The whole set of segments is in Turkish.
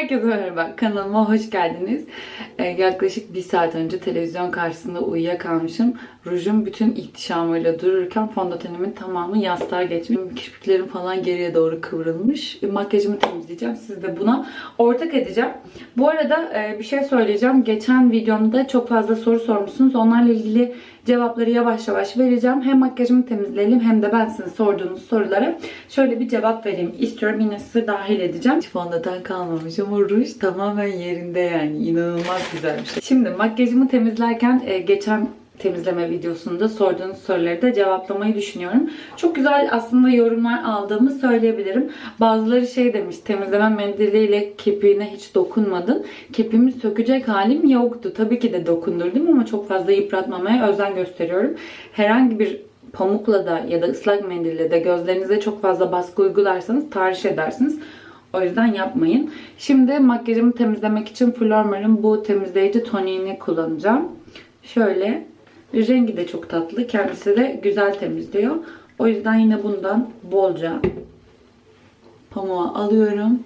Herkese merhaba. Kanalıma hoş geldiniz. Ee, yaklaşık bir saat önce televizyon karşısında uyuyakalmışım. Rujum bütün ihtişamıyla dururken fondötenimin tamamı yastığa geçmiş. Kirpiklerim falan geriye doğru kıvrılmış. E, Makyajımı temizleyeceğim. Siz de buna ortak edeceğim. Bu arada e, bir şey söyleyeceğim. Geçen videomda çok fazla soru sormuşsunuz. Onlarla ilgili cevapları yavaş yavaş vereceğim. Hem makyajımı temizleyelim hem de ben sizin sorduğunuz sorulara şöyle bir cevap vereyim istiyorum. Yine sizi dahil edeceğim. Fondöten kalmamış ama ruj tamamen yerinde yani. inanılmaz güzel bir şey. Şimdi makyajımı temizlerken e, geçen temizleme videosunda sorduğunuz soruları da cevaplamayı düşünüyorum. Çok güzel aslında yorumlar aldığımı söyleyebilirim. Bazıları şey demiş, temizleme mendiliyle kirpiğine hiç dokunmadın. Kirpiğimi sökecek halim yoktu. Tabii ki de dokundurdum ama çok fazla yıpratmamaya özen gösteriyorum. Herhangi bir pamukla da ya da ıslak mendille de gözlerinize çok fazla baskı uygularsanız tahriş edersiniz. O yüzden yapmayın. Şimdi makyajımı temizlemek için Flormar'ın bu temizleyici toniğini kullanacağım. Şöyle rengi de çok tatlı. Kendisi de güzel temizliyor. O yüzden yine bundan bolca pamuğa alıyorum.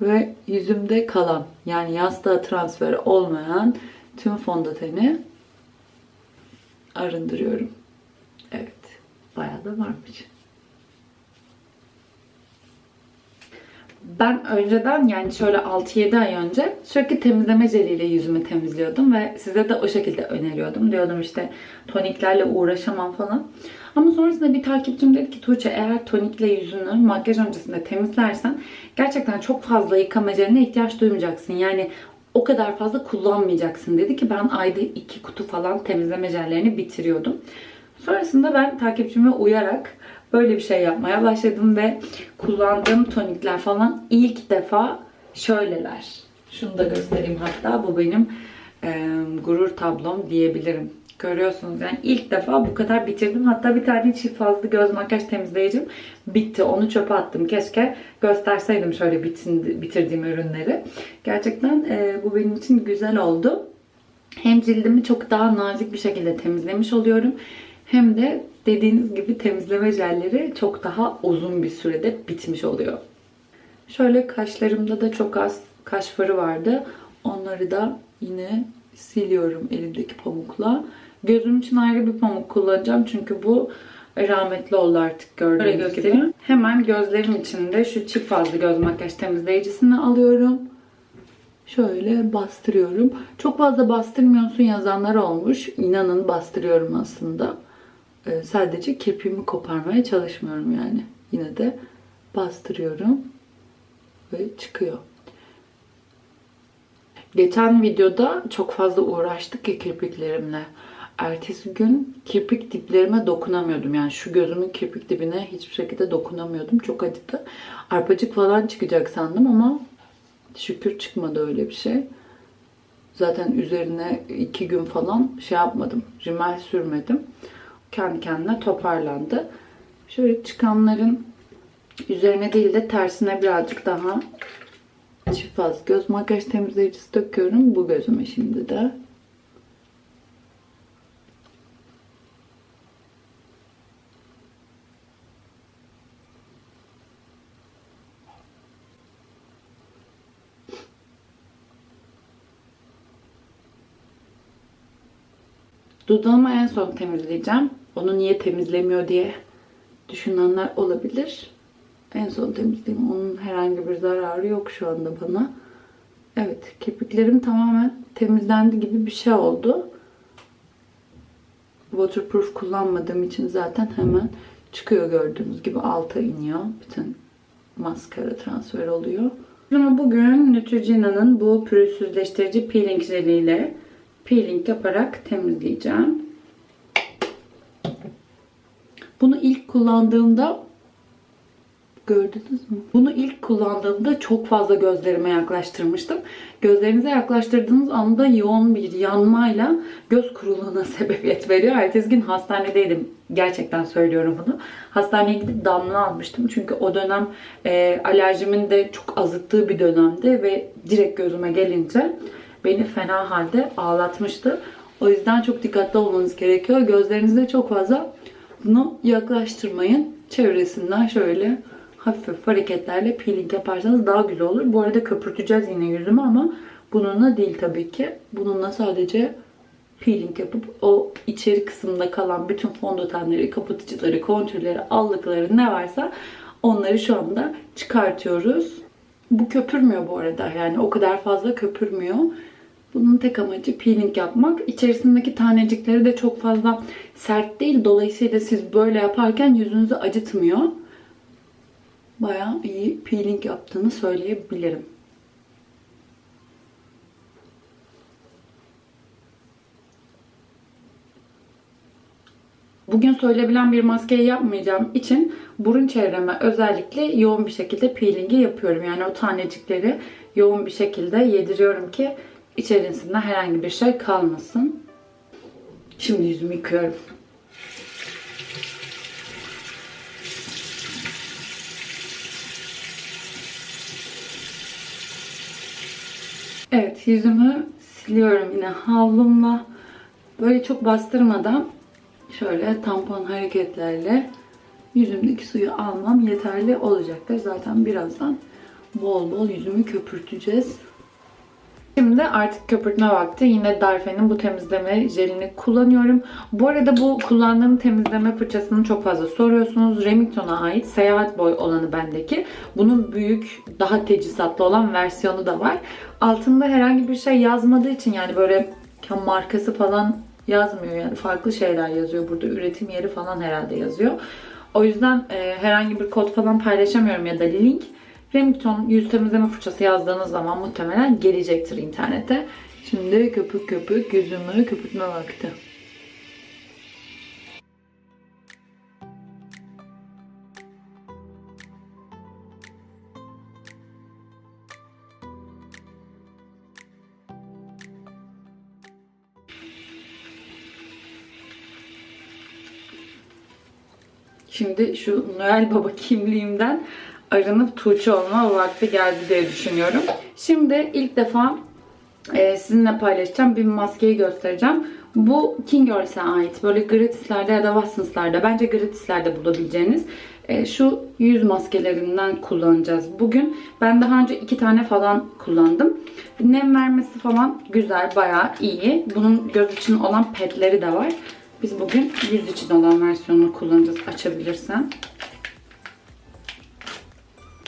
Ve yüzümde kalan yani yastığa transferi olmayan tüm fondöteni arındırıyorum. Evet. Bayağı da varmış. Ben önceden yani şöyle 6-7 ay önce sürekli temizleme jeliyle yüzümü temizliyordum ve size de o şekilde öneriyordum. Diyordum işte toniklerle uğraşamam falan. Ama sonrasında bir takipçim dedi ki Tuğçe eğer tonikle yüzünü makyaj öncesinde temizlersen gerçekten çok fazla yıkama jeline ihtiyaç duymayacaksın. Yani o kadar fazla kullanmayacaksın dedi ki ben ayda 2 kutu falan temizleme jellerini bitiriyordum. Sonrasında ben takipçime uyarak böyle bir şey yapmaya başladım ve kullandığım tonikler falan ilk defa şöyleler. Şunu da göstereyim hatta bu benim e, gurur tablom diyebilirim. Görüyorsunuz yani ilk defa bu kadar bitirdim. Hatta bir tane çift fazla göz makyaj temizleyicim bitti. Onu çöpe attım. Keşke gösterseydim şöyle bitin, bitirdiğim ürünleri. Gerçekten e, bu benim için güzel oldu. Hem cildimi çok daha nazik bir şekilde temizlemiş oluyorum. Hem de dediğiniz gibi temizleme jelleri çok daha uzun bir sürede bitmiş oluyor. Şöyle kaşlarımda da çok az kaş farı vardı. Onları da yine siliyorum elimdeki pamukla. Gözüm için ayrı bir pamuk kullanacağım. Çünkü bu rahmetli oldu artık gördüğünüz gibi. Hemen gözlerim için de şu çift fazla göz makyaj temizleyicisini alıyorum. Şöyle bastırıyorum. Çok fazla bastırmıyorsun yazanlar olmuş. İnanın bastırıyorum aslında. Ee, sadece kirpiğimi koparmaya çalışmıyorum yani. Yine de bastırıyorum ve çıkıyor. Geçen videoda çok fazla uğraştık ya kirpiklerimle. Ertesi gün kirpik diplerime dokunamıyordum. Yani şu gözümün kirpik dibine hiçbir şekilde dokunamıyordum. Çok acıdı. Arpacık falan çıkacak sandım ama şükür çıkmadı öyle bir şey. Zaten üzerine iki gün falan şey yapmadım. Rimel sürmedim kendi kendine toparlandı. Şöyle çıkanların üzerine değil de tersine birazcık daha çift faz göz makyaj temizleyicisi döküyorum. Bu gözüme şimdi de. Dudağımı en son temizleyeceğim. Onu niye temizlemiyor diye düşünenler olabilir. En son temizleyeyim. Onun herhangi bir zararı yok şu anda bana. Evet, kirpiklerim tamamen temizlendi gibi bir şey oldu. Waterproof kullanmadığım için zaten hemen çıkıyor gördüğünüz gibi alta iniyor. Bütün maskara transfer oluyor. Ama bugün Neutrogena'nın bu pürüzsüzleştirici peeling jeliyle peeling yaparak temizleyeceğim. Bunu ilk kullandığımda gördünüz mü? Bunu ilk kullandığımda çok fazla gözlerime yaklaştırmıştım. Gözlerinize yaklaştırdığınız anda yoğun bir yanmayla göz kuruluğuna sebebiyet veriyor. Ertesi gün hastanedeydim. Gerçekten söylüyorum bunu. Hastaneye gidip damla almıştım. Çünkü o dönem e, alerjimin de çok azıttığı bir dönemdi ve direkt gözüme gelince beni fena halde ağlatmıştı. O yüzden çok dikkatli olmanız gerekiyor. Gözlerinize çok fazla bunu yaklaştırmayın. Çevresinden şöyle hafif hafif hareketlerle peeling yaparsanız daha güzel olur. Bu arada köpürteceğiz yine yüzümü ama bununla değil tabii ki. Bununla sadece peeling yapıp o içeri kısımda kalan bütün fondötenleri, kapatıcıları, kontürleri, allıkları ne varsa onları şu anda çıkartıyoruz. Bu köpürmüyor bu arada. Yani o kadar fazla köpürmüyor. Bunun tek amacı peeling yapmak. İçerisindeki tanecikleri de çok fazla sert değil. Dolayısıyla siz böyle yaparken yüzünüzü acıtmıyor. Bayağı iyi peeling yaptığını söyleyebilirim. Bugün söyleyebilen bir maskeyi yapmayacağım için burun çevreme özellikle yoğun bir şekilde peelingi yapıyorum. Yani o tanecikleri yoğun bir şekilde yediriyorum ki içerisinde herhangi bir şey kalmasın. Şimdi yüzümü yıkıyorum. Evet yüzümü siliyorum yine havlumla. Böyle çok bastırmadan şöyle tampon hareketlerle yüzümdeki suyu almam yeterli olacaktır. Zaten birazdan bol bol yüzümü köpürteceğiz. Şimdi artık köpürtme vakti. Yine Darfe'nin bu temizleme jelini kullanıyorum. Bu arada bu kullandığım temizleme fırçasını çok fazla soruyorsunuz. Remington'a ait seyahat boy olanı bendeki. Bunun büyük, daha teçhizatlı olan versiyonu da var. Altında herhangi bir şey yazmadığı için yani böyle markası falan yazmıyor. Yani farklı şeyler yazıyor burada. Üretim yeri falan herhalde yazıyor. O yüzden e, herhangi bir kod falan paylaşamıyorum ya da link. Remington yüz temizleme fırçası yazdığınız zaman muhtemelen gelecektir internete. Şimdi köpük köpük yüzümü köpürtme vakti. Şimdi şu Noel Baba kimliğimden arınıp Tuğçe olma vakti geldi diye düşünüyorum. Şimdi ilk defa e, sizinle paylaşacağım bir maskeyi göstereceğim. Bu King Girls'e ait. Böyle gratislerde ya da Watsons'larda bence gratislerde bulabileceğiniz e, şu yüz maskelerinden kullanacağız bugün. Ben daha önce iki tane falan kullandım. Nem vermesi falan güzel, bayağı iyi. Bunun göz için olan petleri de var. Biz bugün yüz için olan versiyonunu kullanacağız. Açabilirsem.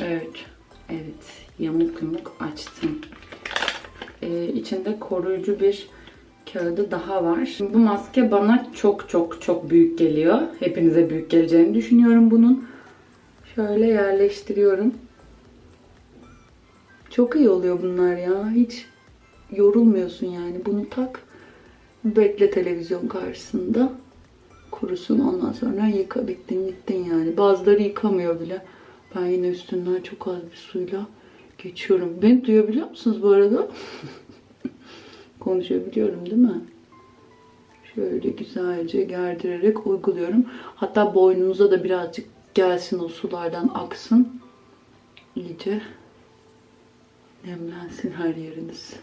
Evet. Evet. Yamuk yumuk açtım. Ee, içinde koruyucu bir kağıdı daha var. Şimdi bu maske bana çok çok çok büyük geliyor. Hepinize büyük geleceğini düşünüyorum bunun. Şöyle yerleştiriyorum. Çok iyi oluyor bunlar ya. Hiç yorulmuyorsun yani. Bunu tak. Bekle televizyon karşısında. Kurusun ondan sonra yıka. Bittin gittin yani. Bazıları yıkamıyor bile. Ben yine üstünden çok az bir suyla geçiyorum. Beni duyabiliyor musunuz bu arada? Konuşabiliyorum değil mi? Şöyle güzelce gerdirerek uyguluyorum. Hatta boynunuza da birazcık gelsin o sulardan aksın. İyice nemlensin her yeriniz.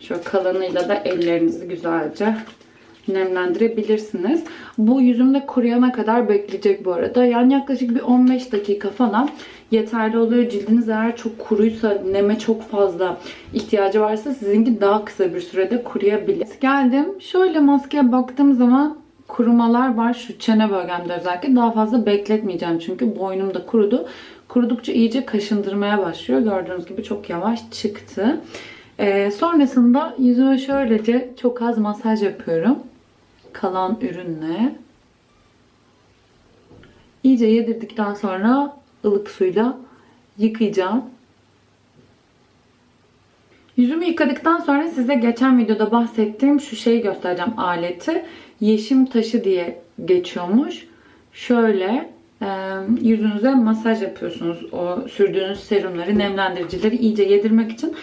Şöyle kalanıyla da ellerinizi güzelce nemlendirebilirsiniz. Bu yüzümde kuruyana kadar bekleyecek bu arada. Yani yaklaşık bir 15 dakika falan yeterli oluyor. Cildiniz eğer çok kuruysa, neme çok fazla ihtiyacı varsa sizinki daha kısa bir sürede kuruyabilir. Geldim. Şöyle maskeye baktığım zaman kurumalar var. Şu çene bölgemde özellikle. Daha fazla bekletmeyeceğim çünkü boynum da kurudu. Kurudukça iyice kaşındırmaya başlıyor. Gördüğünüz gibi çok yavaş çıktı. Ee, sonrasında yüzüme şöylece çok az masaj yapıyorum. Kalan ürünle. İyice yedirdikten sonra ılık suyla yıkayacağım. Yüzümü yıkadıktan sonra size geçen videoda bahsettiğim şu şeyi göstereceğim aleti. Yeşim taşı diye geçiyormuş. Şöyle e, yüzünüze masaj yapıyorsunuz. O sürdüğünüz serumları, nemlendiricileri iyice yedirmek için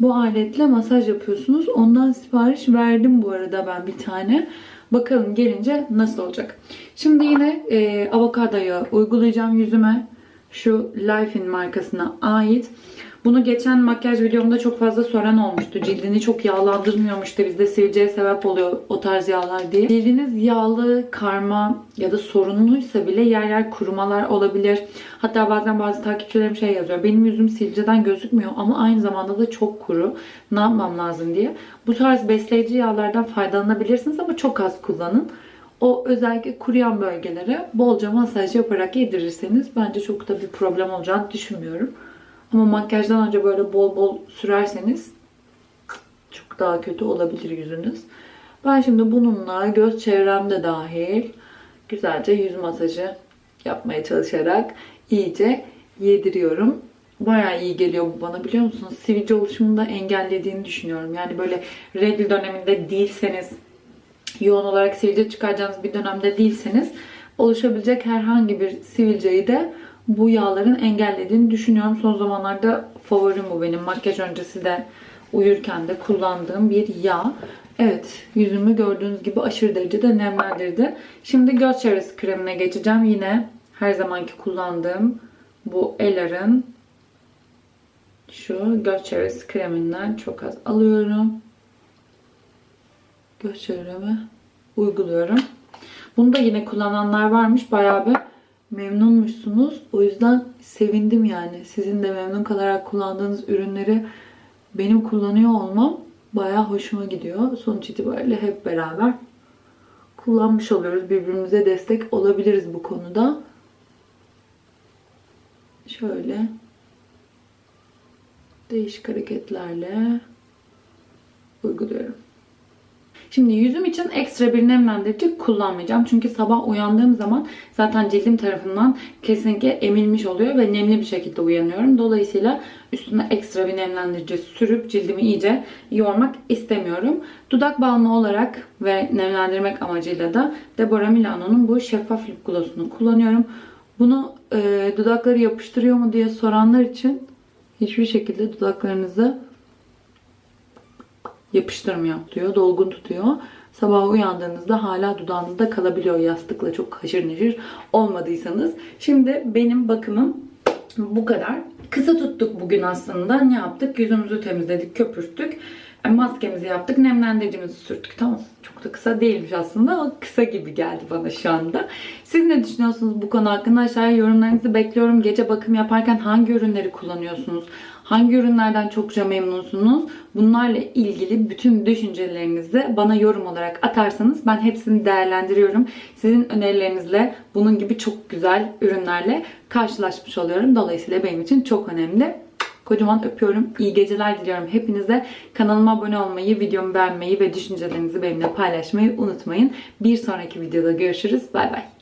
bu aletle masaj yapıyorsunuz. Ondan sipariş verdim bu arada ben bir tane. Bakalım gelince nasıl olacak. Şimdi yine e, avokado yağı uygulayacağım yüzüme. Şu Life'in markasına ait. Bunu geçen makyaj videomda çok fazla soran olmuştu. Cildini çok yağlandırmıyormuş da bizde sivilceye sebep oluyor o tarz yağlar diye. Cildiniz yağlı, karma ya da sorunluysa bile yer yer kurumalar olabilir. Hatta bazen bazı takipçilerim şey yazıyor. Benim yüzüm sivilceden gözükmüyor ama aynı zamanda da çok kuru. Ne yapmam lazım diye. Bu tarz besleyici yağlardan faydalanabilirsiniz ama çok az kullanın. O özellikle kuruyan bölgelere bolca masaj yaparak yedirirseniz bence çok da bir problem olacağını düşünmüyorum. Ama makyajdan önce böyle bol bol sürerseniz çok daha kötü olabilir yüzünüz. Ben şimdi bununla göz çevremde dahil güzelce yüz masajı yapmaya çalışarak iyice yediriyorum. Bayağı iyi geliyor bu bana biliyor musunuz? Sivilce oluşumunu da engellediğini düşünüyorum. Yani böyle regl döneminde değilseniz, yoğun olarak sivilce çıkaracağınız bir dönemde değilseniz oluşabilecek herhangi bir sivilceyi de bu yağların engellediğini düşünüyorum. Son zamanlarda favorim bu benim. Makyaj öncesi de uyurken de kullandığım bir yağ. Evet yüzümü gördüğünüz gibi aşırı derecede nemlendirdi. Şimdi göz çevresi kremine geçeceğim. Yine her zamanki kullandığım bu Elar'ın şu göz çevresi kreminden çok az alıyorum. Göz çevreme uyguluyorum. Bunu da yine kullananlar varmış. Bayağı bir memnunmuşsunuz. O yüzden sevindim yani. Sizin de memnun kalarak kullandığınız ürünleri benim kullanıyor olmam bayağı hoşuma gidiyor. Sonuç itibariyle hep beraber kullanmış oluyoruz. Birbirimize destek olabiliriz bu konuda. Şöyle değişik hareketlerle uyguluyorum. Şimdi yüzüm için ekstra bir nemlendirici kullanmayacağım. Çünkü sabah uyandığım zaman zaten cildim tarafından kesinlikle emilmiş oluyor ve nemli bir şekilde uyanıyorum. Dolayısıyla üstüne ekstra bir nemlendirici sürüp cildimi iyice yormak istemiyorum. Dudak balmı olarak ve nemlendirmek amacıyla da Deborah Milano'nun bu şeffaf lip gloss'unu kullanıyorum. Bunu e, dudakları yapıştırıyor mu diye soranlar için hiçbir şekilde dudaklarınızı yapıştırmıyor tutuyor, dolgun tutuyor. Sabah uyandığınızda hala dudağınızda kalabiliyor yastıkla çok haşır neşir olmadıysanız. Şimdi benim bakımım bu kadar. Kısa tuttuk bugün aslında. Ne yaptık? Yüzümüzü temizledik, köpürttük. E, Maskemizi yaptık, nemlendiricimizi sürttük. Tamam. Çok da kısa değilmiş aslında ama kısa gibi geldi bana şu anda. Siz ne düşünüyorsunuz bu konu hakkında? Aşağıya yorumlarınızı bekliyorum. Gece bakım yaparken hangi ürünleri kullanıyorsunuz? Hangi ürünlerden çokça memnunsunuz? Bunlarla ilgili bütün düşüncelerinizi bana yorum olarak atarsanız ben hepsini değerlendiriyorum. Sizin önerilerinizle bunun gibi çok güzel ürünlerle karşılaşmış oluyorum. Dolayısıyla benim için çok önemli. Kocaman öpüyorum. İyi geceler diliyorum hepinize. Kanalıma abone olmayı, videomu beğenmeyi ve düşüncelerinizi benimle paylaşmayı unutmayın. Bir sonraki videoda görüşürüz. Bay bay.